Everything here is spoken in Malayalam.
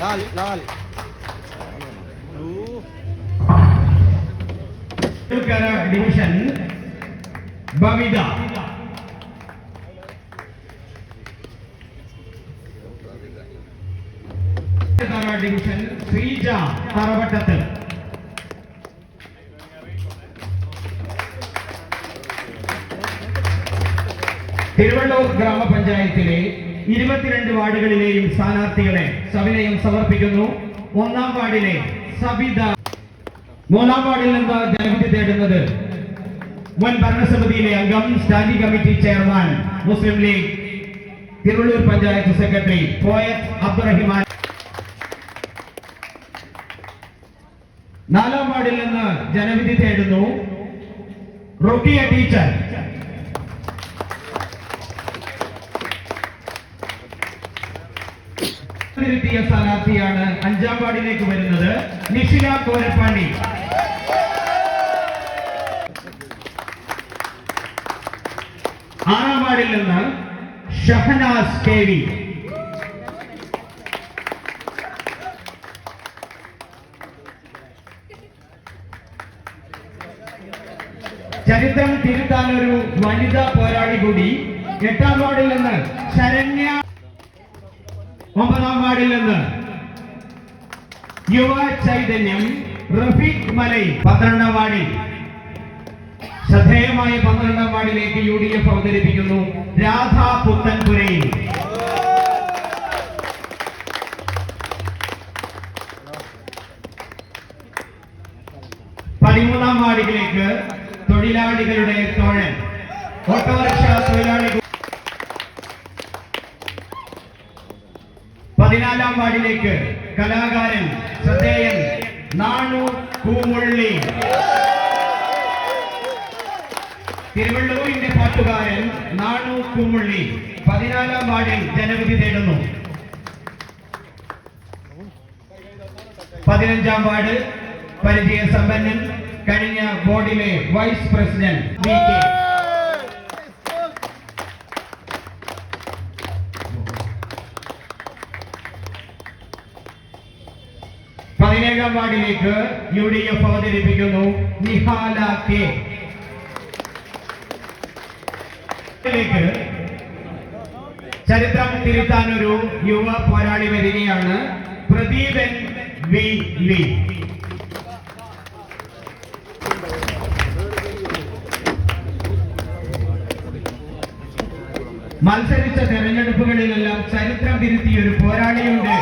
ലാൽ ലാൽ കര ഡിവിഷൻ ബവിത കര ഡിവിഷൻ ശ്രീജ തറവട്ടത്ത് തിരുവള്ളൂർ ഗ്രാമപഞ്ചായത്തിലെ ഇരുപത്തിരണ്ട് വാർഡുകളിലെയും സ്ഥാനാർത്ഥികളെ സവിനയം സമർപ്പിക്കുന്നു. ഒന്നാം വാർഡിലെ സബിത മൂന്നാം വാർഡിൽ നിന്ന് ജനവിധി തേടുന്നത് മുൻ ഭരണസമിതിയിലെ അംഗം standing committee chairman Muslim League Thiruvallur panchayat secretary പോയത് അബ്ദുറഹിമാൻ. നാലാം വാർഡിൽ നിന്ന് ജനവിധി തേടുന്നു. റൊക്കിയ ടീച്ചർ. തിരുത്തിയ സ്ഥാനാർത്ഥിയാണ് അഞ്ചാം വാർഡിലേക്ക് വരുന്നത് നിഷില കോരപ്പാണ്ടി. ആറാം വാർഡിൽ നിന്ന് ഷഹനാസ് കെ വി. ചരിത്രം തിരുത്താൻ ഒരു വനിതാ പോരാളി കൂടി എട്ടാം വാർഡിൽ നിന്ന് ശരണ്യ ഒമ്പതാം വാർഡിൽ നിന്ന് യുവ ചൈതന്യം റഫീഖ് മലൈ പന്ത്രണ്ടാം വാർഡിൽ. ശ്രദ്ധേയമായ പന്ത്രണ്ടാം വാർഡിലേക്ക് യു ഡി എഫ് അവതരിപ്പിക്കുന്നു രാധ പുത്തൻപുരയിൽ. പതിമൂന്നാം വാർഡിലേക്ക് തൊഴിലാളികളുടെ തോഴൻ ഓട്ടോറിക്ഷ തൊഴിലാളികൾ പതിനാലാം വാർഡിലേക്ക് കലാകാരൻ ശ്രദ്ധേയൻ നാണു പൂമുള്ളി. തിരുവള്ളൂരിന്റെ പാട്ടുകാരൻ നാണു പൂമുള്ളി പതിനാലാം വാർഡിൽ ജനവിധി തേടുന്നു. പതിനഞ്ചാം വാർഡ് പരിചയ സമ്പന്നൻ കഴിഞ്ഞ ബോർഡിലെ വൈസ് പ്രസിഡന്റ് വി കെ. പതിനേഴാം വാർഡിലേക്ക് യു ഡി എഫ് അവതരിപ്പിക്കുന്നു. നിഹാല കെ ചരിത്രം തിരുത്താൻ ഒരു യുവ പോരാളി വരികയാണ് പ്രദീപൻ വി. ലി മത്സരിച്ച തെരഞ്ഞെടുപ്പുകളിലെല്ലാം ചരിത്രം തിരുത്തിയ ഒരു പോരാളിയുടെ